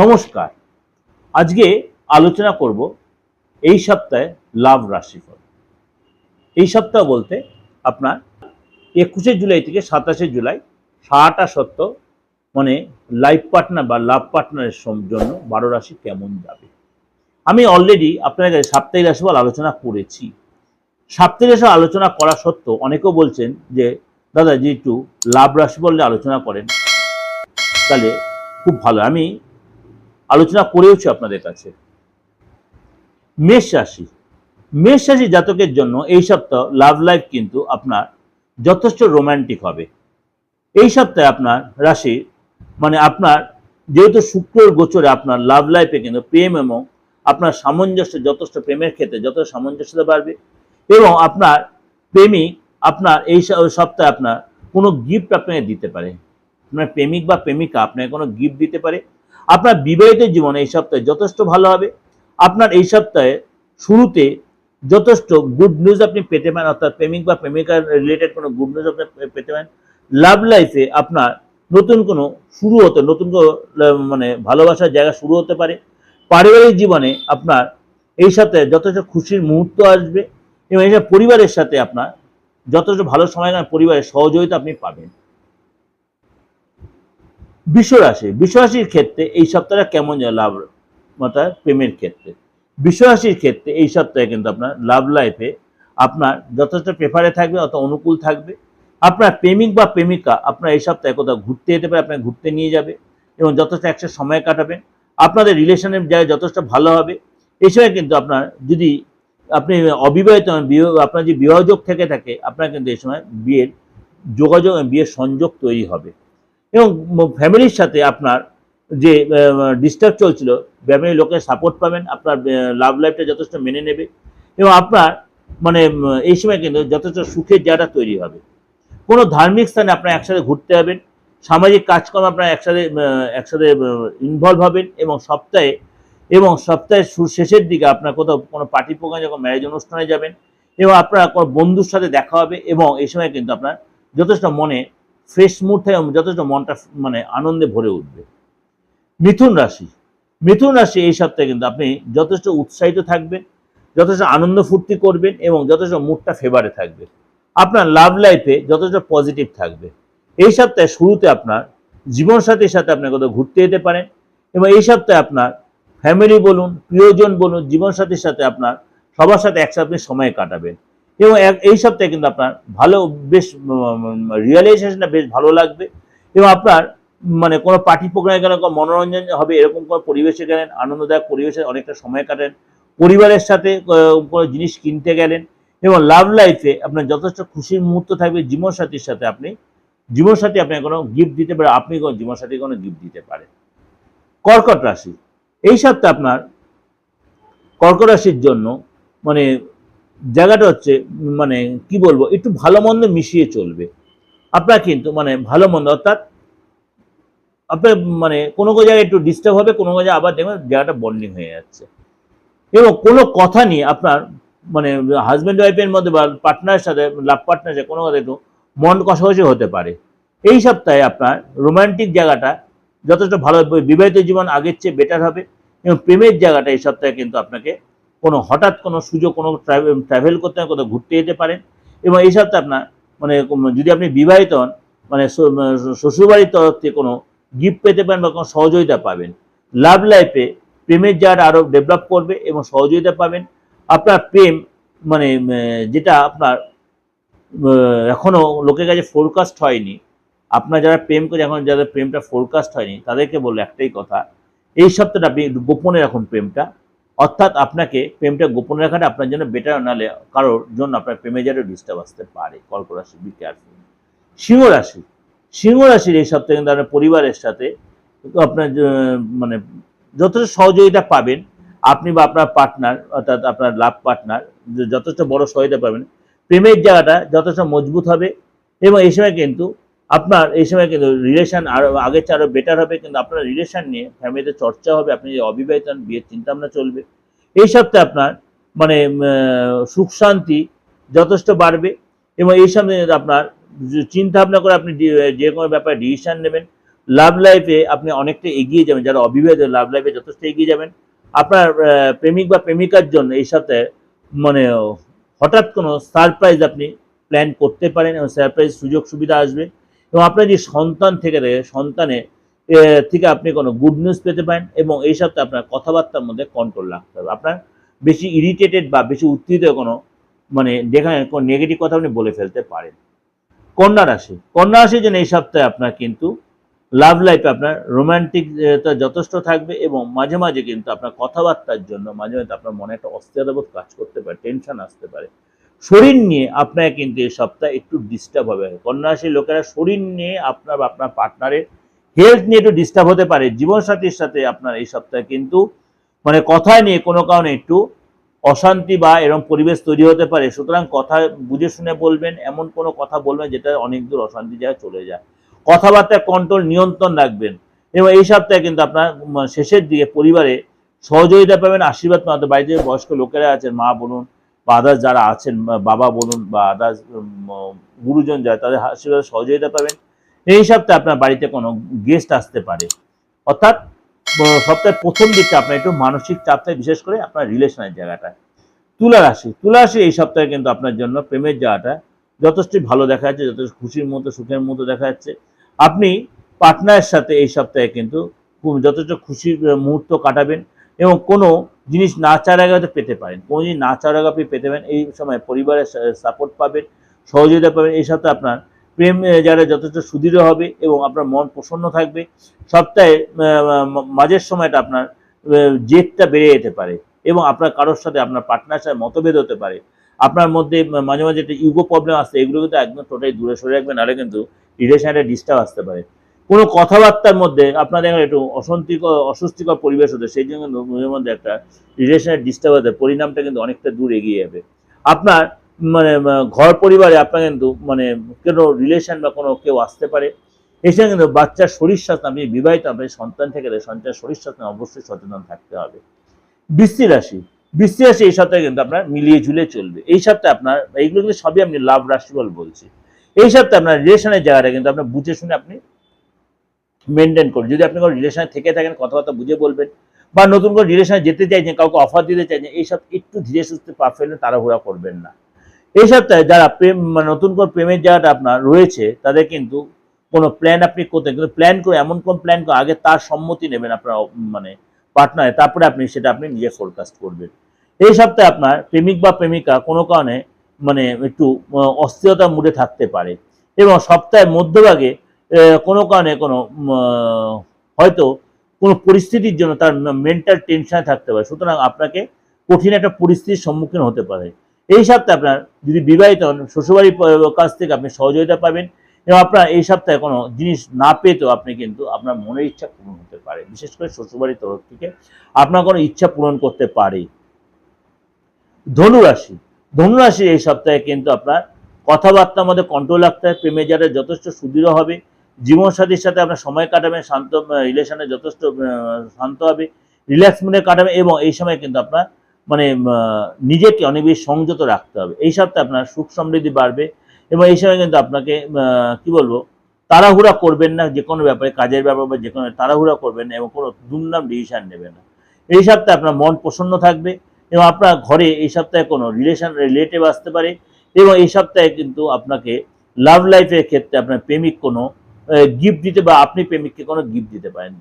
নমস্কার। আজকে আলোচনা করব এই সপ্তাহে লাভ রাশিফল। এই সপ্তাহ বলতে আপনার একুশে জুলাই থেকে সাতাশে জুলাই সারাটা সপ্তাহ মানে লাইফ পার্টনার বা লাভ পার্টনারের জন্য বারো রাশি কেমন যাবে? আমি অলরেডি আপনার কাছে সাপ্তাহিক রাশিফল আলোচনা করেছি। সাপ্তাহিক রাশি আলোচনা করা সত্ত্বেও অনেকেও বলছেন যে, দাদা যে একটু লাভ রাশিফল আলোচনা করেন, তাহলে খুব ভালো। আমি আলোচনা করেওছি আপনাদের কাছে। মেষ রাশি। মেষ রাশি জাতকের জন্য এই সপ্তাহ লাভ লাইফ কিন্তু আপনার যথেষ্ট রোমান্টিক হবে। এই সপ্তাহে আপনার রাশি মানে আপনার যেহেতু শুক্রর গোচরে আপনার লাভ লাইফে কিন্তু প্রেম এবং আপনার সামঞ্জস্য যথেষ্ট প্রেমের ক্ষেত্রে যথেষ্ট সামঞ্জস্যতা বাড়বে এবং আপনার প্রেমিক আপনার এই সপ্তাহে আপনার কোনো গিফট আপনাকে দিতে পারে। আপনার প্রেমিক বা প্রেমিকা আপনাকে কোনো গিফট দিতে পারে। আপনার বিবাহিত জীবনে এই সপ্তাহে যথেষ্ট ভালো হবে। আপনার এই সপ্তাহে শুরুতে যথেষ্ট গুড নিউজ আপনি পেতে পারেন, অর্থাৎ প্রেমিক বা প্রেমিকার রিলেটেড কোনো গুড নিউজ আপনি পেতে পারেন। লাভ লাইফে আপনার নতুন কোনো শুরু হতে, নতুন কোনো মানে ভালোবাসার জায়গা শুরু হতে পারে। পারিবারিক জীবনে আপনার এই সপ্তাহে যথেষ্ট খুশির মুহূর্ত আসবে এবং এইসব পরিবারের সাথে আপনার যথেষ্ট ভালো সময় পরিবারের সহযোগিতা আপনি পাবেন। বিশ্বরাশি, বিশ্বরাশির ক্ষেত্রে এই সপ্তাহটা কেমন যায় লাভ অর্থাৎ প্রেমের ক্ষেত্রে। বিশ্বরাশির ক্ষেত্রে এই সপ্তাহে কিন্তু আপনার লাভ লাইফে আপনার যথেষ্ট প্রেফারে থাকবে, অত অনুকূল থাকবে। আপনার প্রেমিক বা প্রেমিকা আপনার এই সপ্তাহে কোথাও ঘুরতে যেতে পারে, আপনাকে ঘুরতে নিয়ে যাবে এবং যথেষ্ট একসাথে সময় কাটাবেন আপনাদের রিলেশনের জায়গায় যথেষ্ট ভালো হবে। এই সময় কিন্তু আপনার যদি আপনি অবিবাহিত বিবাহ- আপনার যে বিবাহযোগ থেকে থাকে, আপনার কিন্তু এই সময় বিয়ের যোগাযোগ বিয়ের সংযোগ তৈরি হবে। এবং ফ্যামিলির সাথে আপনার যে ডিস্টার্ব চলছিল ফ্যামিলির লোকের সাপোর্ট পাবেন, আপনার লাভ লাইফটা যথেষ্ট মেনে নেবে এবং আপনার মানে এই সময় কিন্তু যথেষ্ট সুখের জায়গাটা তৈরি হবে। কোনো ধার্মিক স্থানে আপনার একসাথে ঘুরতে যাবেন, সামাজিক কাজকর্ম আপনার একসাথে একসাথে ইনভলভ হবেন এবং সপ্তাহে, এবং সপ্তাহের শেষের দিকে আপনার কোথাও কোনো পার্টি প্রোগ্রাম যখন ম্যারেজ অনুষ্ঠানে যাবেন, এবং আপনার কোনো বন্ধুর সাথে দেখা হবে এবং এই সময় কিন্তু আপনার যথেষ্ট মনে ফ্রেশ মুড থাকে যথেষ্ট মনটা মানে আনন্দে ভরে উঠবে। মিথুন রাশি। মিথুন রাশি এই সপ্তাহে কিন্তু আপনি যথেষ্ট উৎসাহিত থাকবেন, যথেষ্ট আনন্দ ফুর্তি করবেন এবং যথেষ্ট মুডটা ফেভারে থাকবে। আপনার লাভ লাইফে যথেষ্ট পজিটিভ থাকবে। এই সপ্তাহে শুরুতে আপনার জীবনসাথীর সাথে আপনি কোথাও ঘুরতে যেতে পারেন এবং এই সপ্তাহে আপনার ফ্যামিলি বলুন, প্রিয়জন বলুন, জীবনসাথীর সাথে আপনার সবার সাথে একসাথে সময় কাটাবেন। এবং এই সপ্তাহে কিন্তু আপনার ভালো, বেশ রিয়েলাইজেশনটা বেশ ভালো লাগবে। এবং আপনার মানে কোনো পার্টি প্রোগ্রামে গেলে কোনো মনোরঞ্জন হবে, এরকম কোনো পরিবেশে গেলেন, আনন্দদায়ক পরিবেশে অনেকটা সময় কাটেন পরিবারের সাথে কোনো জিনিস কিনতে গেলেন, এবং লাভ লাইফে আপনার যথেষ্ট খুশির মুহূর্ত থাকবে, জীবনসাথীর সাথে আপনি, জীবনসাথী আপনাকে কোনো গিফট দিতে পারে, আপনি কোনো জীবনসাথী কোনো গিফট দিতে পারেন। কর্কট রাশি, এই সপ্তাহে আপনার কর্কট রাশির জন্য মানে জায়গাটা হচ্ছে মানে কি বলব, একটু ভালো মন্দ মিশিয়ে চলবে। আপনার কিন্তু মানে ভালো মন্দ, অর্থাৎ আপনার মানে কোনো কোনো জায়গায় একটু ডিস্টার্ব হবে, কোনো জায়গায় আবার দেখবেন জায়গাটা বন্ডিং হয়ে যাচ্ছে। এবং কোনো কথা নিয়ে আপনার মানে হাজব্যান্ড ওয়াইফের মধ্যে বা পার্টনারের সাথে লাভ পার্টনারের সাথে কোনো কথা একটু মন কষাকষি হতে পারে। এই সপ্তাহে আপনার রোমান্টিক জায়গাটা যথেষ্ট ভালো। বিবাহিত জীবন আগের চেয়ে বেটার হবে। এবং প্রেমের জায়গাটা এই সপ্তাহে কিন্তু আপনাকে কোনো হঠাৎ কোনো সুযোগ, কোনো ট্রাভেল করতে হয়, কোথাও ঘুরতে যেতে পারেন। এবং এই সপ্তাহে আপনার মানে যদি আপনি বিবাহিত হন মানে শ্বশুরবাড়ির তরফ থেকে কোনো গিফট পেতে পারেন বা কোনো সহযোগিতা পাবেন। লাভ লাইফে প্রেমের জায়গাটা আরও ডেভেলপ করবে এবং সহযোগিতা পাবেন। আপনার প্রেম মানে যেটা আপনার এখনও লোকের কাছে ফোরকাস্ট হয়নি। আপনার যারা প্রেম করে, এখন যাদের প্রেমটা ফোরকাস্ট হয়নি, তাদেরকে বলল একটাই কথা, এই সপ্তাহটা আপনি গোপনে রাখুন প্রেমটা। অর্থাৎ আপনাকে প্রেমটা গোপন রাখাটা আপনার জন্য বেটার নালে কারোর জন্য আপনার প্রেমে যারা ডিস্টার্ব আসতে পারে। কল্প রাশি বি কেয়ারফুল সিংহ রাশি, সিংহ রাশির এই সপ্তাহে কিন্তু আপনার পরিবারের সাথে আপনার মানে যথেষ্ট সহযোগিতা পাবেন। আপনি বা আপনার পার্টনার অর্থাৎ আপনার লাভ পার্টনার যথেষ্ট বড় সহায়তা পাবেন। প্রেমের জায়গাটা যথেষ্ট মজবুত হবে এবং এই সময় কিন্তু আপনার এই সময় কিন্তু রিলেশন আরও আগের চেয়ে আরও বেটার হবে কিন্তু আপনার রিলেশন নিয়ে ফ্যামিলিতে চর্চা হবে আপনি যে অবিবাহিত হন, বিয়ের চিন্তা ভাবনা চলবে। এই সপ্তাহে আপনার মানে সুখ শান্তি যথেষ্ট বাড়বে এবং এই সময় আপনার যে চিন্তা ভাবনা করে আপনি যে কোনো ব্যাপারে ডিসিশন নেবেন লাভ লাইফে আপনি অনেকটা এগিয়ে যাবেন। যারা অবিবাহিত লাভ লাইফে যথেষ্ট এগিয়ে যাবেন। আপনার প্রেমিক বা প্রেমিকার জন্য এই সপ্তাহে মানে হঠাৎ কোনো সারপ্রাইজ আপনি প্ল্যান করতে পারেন এবং সারপ্রাইজ সুযোগ সুবিধা আসবে। এবং আপনার যে সন্তান থেকে রয়ে সন্তানের থেকে আপনি কোনো গুড নিউজ পেতে পারেন এবং এই সপ্তাহে আপনার কথাবার্তার মধ্যে কন্ট্রোল রাখতে হবে। আপনার বেশি ইরিটেটেড বা বেশি উত্তেজিত কোনো মানে যেখানে কোনো নেগেটিভ কথা আপনি বলে ফেলতে পারেন। কন্যা রাশি, কন্যা রাশির জন্য এই সপ্তাহে আপনার কিন্তু লাভ লাইফে আপনার রোমান্টিক যথেষ্ট থাকবে এবং মাঝে মাঝে কিন্তু আপনার কথাবার্তার জন্য, মাঝে মাঝে আপনার মনে একটা অস্থিরতাবোধ কাজ করতে পারে টেনশন আসতে পারে। শরীর নিয়ে আপনার কিন্তু এই সপ্তাহে একটু ডিস্টার্ব হবে। কন্যা রাশির লোকেরা শরীর নিয়ে আপনার বা আপনার পার্টনারের হেলথ নিয়ে একটু ডিস্টার্ব হতে পারে। জীবনসাথীর সাথে আপনার এই সপ্তাহে কিন্তু মানে কথায় নিয়ে কোনো কারণে একটু অশান্তি বা এরকম পরিবেশ তৈরি হতে পারে। সুতরাং কথা বুঝে শুনে বলবেন, এমন কোনো কথা বলবেন যেটা অনেক দূর অশান্তি জায়গায় চলে যায়। কথাবার্তা কন্ট্রোল নিয়ন্ত্রণ রাখবেন। এবং এই সপ্তাহে কিন্তু আপনার শেষের দিকে পরিবারে সহযোগিতা পাবেন, আশীর্বাদ বাড়িতে বয়স্ক লোকেরা আছেন, মা বলুন বা আদার্স যারা আছেন বাবা বলুন বা আদার্স গুরুজন যারা, তাদের আশীর্বাদ সহযোগিতা পাবেন। এই সপ্তাহে আপনার বাড়িতে কোনো গেস্ট আসতে পারে। অর্থাৎ সপ্তাহের প্রথম দিকটা আপনার একটু মানসিক চাপ থাকে বিশেষ করে আপনার রিলেশনের জায়গাটায় তুলা রাশি তুলা রাশি এই সপ্তাহে কিন্তু আপনার জন্য প্রেমের জায়গাটা যথেষ্ট ভালো দেখা যাচ্ছে, যথেষ্ট খুশির মতো, সুখের মতো দেখা যাচ্ছে। আপনি পার্টনারের সাথে এই সপ্তাহে কিন্তু যথেষ্ট খুশির মুহূর্ত কাটাবেন এবং কোনো জিনিস না চার আগে হয়তো পেতে পারেন। কোনো জিনিস না চার আগে আপনি পেতে পারেন। এই সময় পরিবারের সাপোর্ট পাবেন, সহযোগিতা পাবেন। এই সপ্তাহে আপনার প্রেম যারা যথেষ্ট সুদৃঢ় হবে এবং আপনার মন প্রসন্ন থাকবে। সপ্তাহে মাঝের সময়টা আপনার জেদটা বেড়ে যেতে পারে এবং আপনার কারোর সাথে আপনার পার্টনার সাথে মতভেদ হতে পারে। আপনার মধ্যে মাঝে মাঝে একটা ইউগো প্রবলেম আসছে এগুলো কিন্তু একদম টোটালি দূরে সরে রাখবেন নাহলে কিন্তু রিলেশনে ডিস্টার্ব আসতে পারে। কোনো কথাবার্তার মধ্যে আপনাদের একটু অশান্তিকর, অস্বস্তিকর পরিবেশ হতে সেই জন্য মনের মধ্যে একটা রিলেশনের ডিস্টার্ব হতে পরিণামটা কিন্তু অনেকটা দূর এগিয়ে যাবে। আপনার মানে ঘর পরিবারে আপনার কিন্তু মানে কোনো রিলেশন বা কোনো কেউ আসতে পারে। এছাড়া কিন্তু বাচ্চার শরীর স্বাস্থ্য, আপনি বিবাহিত আপনি সন্তান থেকে সন্তানের শরীর স্বাস্থ্য অবশ্যই সচেতন থাকতে হবে। বৃষ্টি রাশি বৃষ্টি রাশি এই সপ্তাহে কিন্তু আপনার মিলিয়ে ঝুলে চলবে। এই সপ্তাহে আপনার, এইগুলো কিন্তু সবই আপনি লাভ রাশি বল বলছি। এই সপ্তাহে আপনার রিলেশনের জায়গাটা কিন্তু আপনার বুঝে শুনে আপনি মেনটেন করুন। যদি আপনি কোনো রিলেশনে থেকে থাকেন, কথাবার্তা বুঝে বলবেন, বা নতুন করে রিলেশনে যেতে চাইছেন, কাউকে অফার দিতে চাইছেন এইসব একটু ধীরে সুস্থে পা ফেলে তাড়াহুড়া করবেন না। এই সপ্তাহে যারা প্রেম মানে নতুন করে প্রেমের জায়গাটা আপনার রয়েছে, তাদের কিন্তু কোনো প্ল্যান আপনি করতে কিন্তু প্ল্যান করে এমন কোন প্ল্যান করে আগে তার সম্মতি নেবেন আপনার মানে পার্টনারে তারপরে আপনি সেটা আপনি নিজে ফোরকাস্ট করবেন। এই সপ্তাহে আপনার প্রেমিক বা প্রেমিকা কোনো কারণে মানে একটু, অস্থিরতার মুডে থাকতে পারে। এবং সপ্তাহের মধ্যভাগে কোনো কারণে কোনো হয়তো কোনো পরিস্থিতির জন্য তার মেন্টাল টেনশনে থাকতে পারে। সুতরাং আপনাকে কঠিন একটা পরিস্থিতির সম্মুখীন হতে পারে। এই সপ্তাহে আপনার যদি বিবাহিত হন, শ্বশুরবাড়ির কাছ থেকে আপনি সহযোগিতা পাবেন এবং আপনার এই সপ্তাহে কোনো জিনিস না পেতেও আপনি কিন্তু আপনার মনের ইচ্ছা পূরণ হতে পারে। বিশেষ করে শ্বশুরবাড়ির তরফ থেকে আপনার কোনো ইচ্ছা পূরণ করতে পারে। ধনুরাশি। ধনুরাশি এই সপ্তাহে কিন্তু আপনার কথাবার্তার মধ্যে কন্ট্রোল রাখতে হবে প্রেমে যারা যথেষ্ট সুদৃঢ় হবে। জীবনসাথীর সাথে আপনার সময় কাটাবেন, শান্ত রিলেশনে যথেষ্ট শান্ত হবে, রিল্যাক্স মনে কাটাবেন এবং এই সময় কিন্তু আপনার মানে নিজেকে অনেক বেশি সংযত রাখতে হবে। এই সপ্তাহে আপনার সুখ সমৃদ্ধি বাড়বে এবং এই সময় কিন্তু আপনাকে কি বলব, তাড়াহুড়া করবেন না, যে কোনো ব্যাপারে, কাজের ব্যাপারে বা যে কোনো তাড়াহুড়া করবেন না এবং কোনো দুমদাম ডিসিশন নেবেন না। এই সপ্তাহে আপনার মন প্রসন্ন থাকবে এবং আপনার ঘরে এই সপ্তাহে কোনো রিলেশন রিলেটিভ আসতে পারে এবং এই সপ্তাহে কিন্তু আপনাকে লাভ লাইফের ক্ষেত্রে আপনার প্রেমিক কোনো গিফট দিতে বা আপনি প্রেমিককে কোনো গিফট দিতে পারেন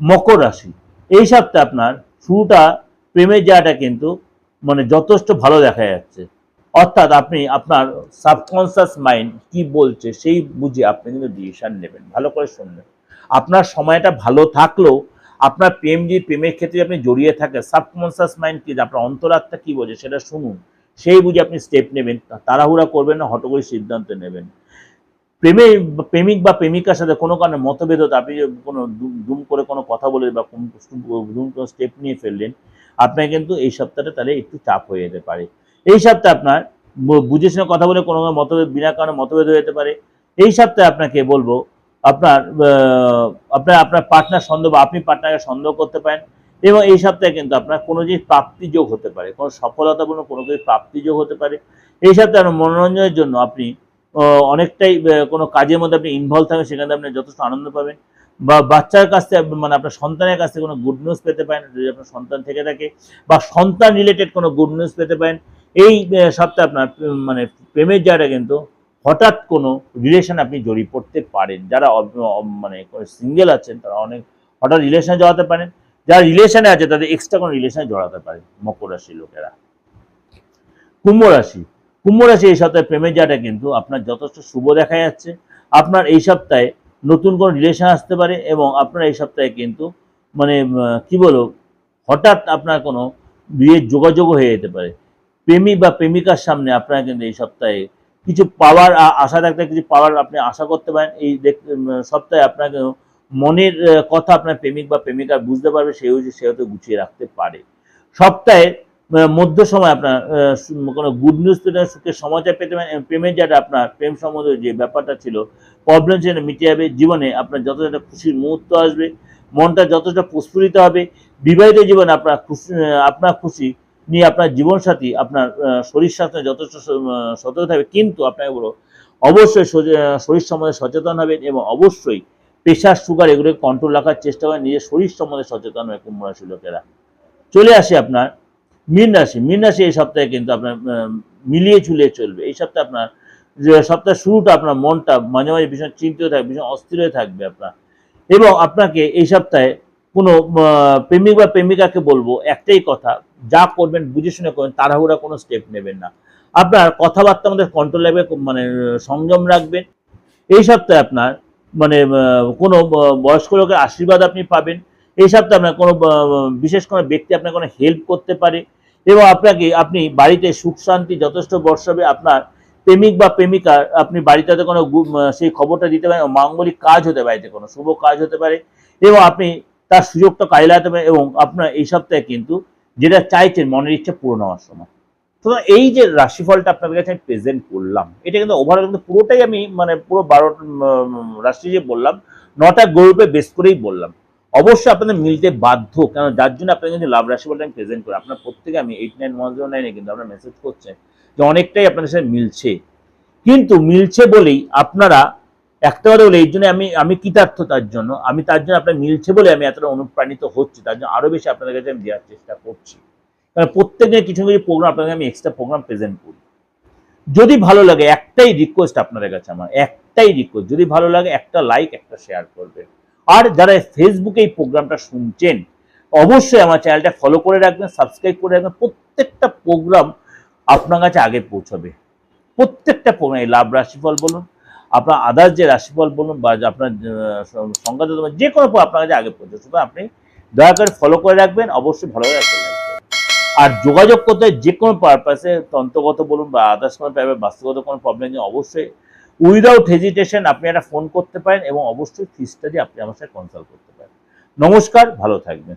মকর রাশি। এই সপ্তাহে আপনার শুরুটা প্রেমের জায়গাটা কিন্তু মানে যথেষ্ট ভালো দেখা যাচ্ছে। অর্থাৎ আপনি আপনার সাবকনসিয়াস মাইন্ড কি বলছে সেই বুঝে আপনি কিন্তু ডিসিশন নেবেন। ভালো করে শুনবেন। আপনার সময়টা ভালো থাকলেও আপনার প্রেম যদি প্রেমের ক্ষেত্রে আপনি জড়িয়ে থাকে সাবকনসিয়াস মাইন্ড কি আপনার অন্তরাত্মা কি বোঝে সেটা শুনুন। সেই বুঝে আপনি স্টেপ নেবেন। তাড়াহুড়া করবেন না হট করে সিদ্ধান্ত নেবেন। প্রেমে, প্রেমিক বা প্রেমিকার সাথে কোনো কারণে মতভেদ হতে আপনি কোনো দুম করে কোনো কথা বলে বা কোনো দুম কোনো স্টেপ নিয়ে ফেললেন, আপনার কিন্তু এই সপ্তাহটা তাহলে একটু চাপ হয়ে যেতে পারে। এই সপ্তাহে আপনার বুঝে শুনে কথা বলে কোনো মতভেদ, বিনা কারণে মতভেদ হয়ে যেতে পারে। এই সপ্তাহে আপনাকে বলব, আপনার আপনার আপনার পার্টনার সন্দেহ বা আপনি পার্টনারকে সন্দেহ করতে পারেন এবং এই সপ্তাহে কিন্তু আপনার কোনো জিনিস প্রাপ্তিযোগ হতে পারে, কোনো সফলতাপূর্ণ কোনো কিছু প্রাপ্তিযোগ হতে পারে। এই সপ্তাহে মনোরঞ্জনের জন্য আপনি অনেকটাই কোনো কাজের মধ্যে আপনি ইনভলভ থাকবেন, সেখানে আপনি যথেষ্ট আনন্দ পাবেন। বা বাচ্চার কাছ থেকে মানে আপনার সন্তানের কাছ থেকে কোনো গুড নিউজ পেতে পারেন, যদি আপনার সন্তান থেকে থাকে, বা সন্তান রিলেটেড কোনো গুড নিউজ পেতে পারেন, এই সপ্তাহে আপনার মানে প্রেমের জায়গাটা কিন্তু হঠাৎ কোনো রিলেশন আপনি জড়িয়ে পড়তে পারেন। যারা মানে সিঙ্গেল আছেন, তারা অনেক হঠাৎ রিলেশনে জড়াতে পারেন। যারা রিলেশনে আছে, তাদের এক্সট্রা কোনো রিলেশনে জড়াতে পারেন, মকর রাশির লোকেরা। কুম্ভ রাশি। কুম্ভ রাশি এই সপ্তাহে প্রেমের জায়গাটা কিন্তু আপনার যথেষ্ট শুভ দেখা যাচ্ছে। আপনার এই সপ্তাহে নতুন কোনো রিলেশন আসতে পারে এবং আপনার এই সপ্তাহে কিন্তু মানে কি বলব, হঠাৎ আপনার কোনো বিয়ের যোগাযোগও হয়ে যেতে পারে। প্রেমিক বা প্রেমিকার সামনে আপনারা কিন্তু এই সপ্তাহে কিছু পাওয়ার আশা থাকতে কিছু পাওয়ার আপনি আশা করতে পারেন। এই সপ্তাহে আপনাকে মনের কথা আপনার প্রেমিক বা প্রেমিকা বুঝতে পারবে যে সেহেতু গুছিয়ে রাখতে পারে। সপ্তাহে মধ্য সময় আপনার কোনো গুড নিউজ পেতে সুখের সমাচার পেতে পারেন, প্রেমের যেটা আপনার, প্রেম সম্বন্ধে যে ব্যাপারটা ছিল প্রবলেম সেটা মিটে যাবে, জীবনে আপনার যতটা খুশির মুহূর্ত আসবে, মনটা যতটা প্রস্ফুটিত হবে, বিবাহিত জীবনে আপনার খুশি আপনার খুশি নিয়ে আপনার জীবনসাথী, আপনার শরীর স্বাস্থ্য যথেষ্ট সতর্ক থাকবে। কিন্তু আপনাকে বলো অবশ্যই শরীর সম্বন্ধে সচেতন হবেন এবং অবশ্যই প্রেশার, সুগার এগুলোকে কন্ট্রোল রাখার চেষ্টা করেন, নিজের শরীর সম্বন্ধে সচেতন হবে কুম্ভ রাশি লোকেরা। চলে আসে আপনার মীন রাশি মীন রাশি এই সপ্তাহে কিন্তু আপনার মিলিয়ে ঝুলিয়ে চলবে। এই সপ্তাহে আপনার, যে সপ্তাহের শুরুটা আপনার মনটা মাঝে মাঝে ভীষণ চিন্তিত থাকবে, ভীষণ অস্থির হয়ে থাকবে আপনার। এবং আপনাকে এই সপ্তাহে কোনো প্রেমিক বা প্রেমিকাকে বলব, একটাই কথা, যা করবেন, বুঝে শুনে করবেন, তাড়াহুড়া কোনো স্টেপ নেবেন না। আপনার কথাবার্তা মধ্যে কন্ট্রোল রাখবে মানে সংযম রাখবেন। এই সপ্তাহে আপনার মানে কোনো বয়স্ক লোকের আশীর্বাদ আপনি পাবেন। এই সপ্তাহে আপনার কোনো বিশেষ কোনো ব্যক্তি আপনার কোনো হেল্প করতে পারে। এবং আপনাকে, আপনি বাড়িতে সুখ শান্তি যথেষ্ট বর্ষাবে আপনার প্রেমিক বা প্রেমিকা, আপনি বাড়িতে কোনো সেই খবরটা দিতে পারেন মাঙ্গলিক কাজ হতে পারে কোনো শুভ কাজ হতে পারে এবং আপনি তার সুযোগটা কাজে লাগাতে পারেন এবং আপনার এই সপ্তাহে কিন্তু যেটা চাইছেন, মনের ইচ্ছা পূরণ হওয়ার সময়। তো এই যে রাশিফলটা আপনাদের কাছে আমি প্রেজেন্ট করলাম, এটা কিন্তু ওভারঅল কিন্তু পুরোটাই আমি মানে পুরো বারো রাশি যে বললাম, নটা গ্রুপে বেস করেই বললাম। অবশ্যই আপনাদের মিলতে বাধ্য কারণ যার জন্য আপনাদের কিন্তু লাভ রাশিফলটা আমি প্রেজেন্ট করি। আপনার প্রত্যেকে আমি এইট নাইন ওয়ান জিরো নাইনে কিন্তু আপনারা মেসেজ করছেন যে অনেকটাই আপনাদের সাথে মিলছে। কিন্তু মিলছে বলেই আপনারা, একটা কথা বলে, এই জন্য আমি আমি কৃতার্থ তার জন্য। আমি তার জন্য আপনার মিলছে বলে আমি এতটা অনুপ্রাণিত হচ্ছি, তার জন্য আরও বেশি আপনাদের কাছে আমি দেওয়ার চেষ্টা করছি। কারণ প্রত্যেক দিন কিছু কিছু প্রোগ্রাম আপনাদের আমি এক্সট্রা প্রোগ্রাম প্রেজেন্ট করি। যদি ভালো লাগে, একটাই রিকোয়েস্ট আপনাদের কাছে আমার, একটাই রিকোয়েস্ট যদি ভালো লাগে একটা লাইক একটা শেয়ার করবেন আর যারা ফেসবুকে এই প্রোগ্রামটা শুনছেন, অবশ্যই আমার চ্যানেলটা ফলো করে রাখবেন সাবস্ক্রাইব করে রাখবেন। প্রত্যেকটা প্রোগ্রাম আপনার কাছে আগে পৌঁছবে। প্রত্যেকটা প্রোগ্রাম লাভ রাশিফল বলুন, আপনার আদার্স যে রাশিফল বলুন, বা আপনার সংখ্যা যে কোনো আপনার কাছে আগে পৌঁছবে সুতরাং আপনি দয়া করে ফলো করে রাখবেন, অবশ্যই ভালো রাখবেন। আর যোগাযোগ করতে যে কোনো পারপাসে তন্ত্রগত বলুন বা আদার্স কোনো বাস্তুগত কোনো প্রবলেম নেই অবশ্যই উইদাউট হেজিটেশন আপনি একটা ফোন করতে পারেন এবং অবশ্যই ফিজটা দিয়ে আপনি আমার সাথে কনসাল্ট করতে পারেন। নমস্কার, ভালো থাকবেন।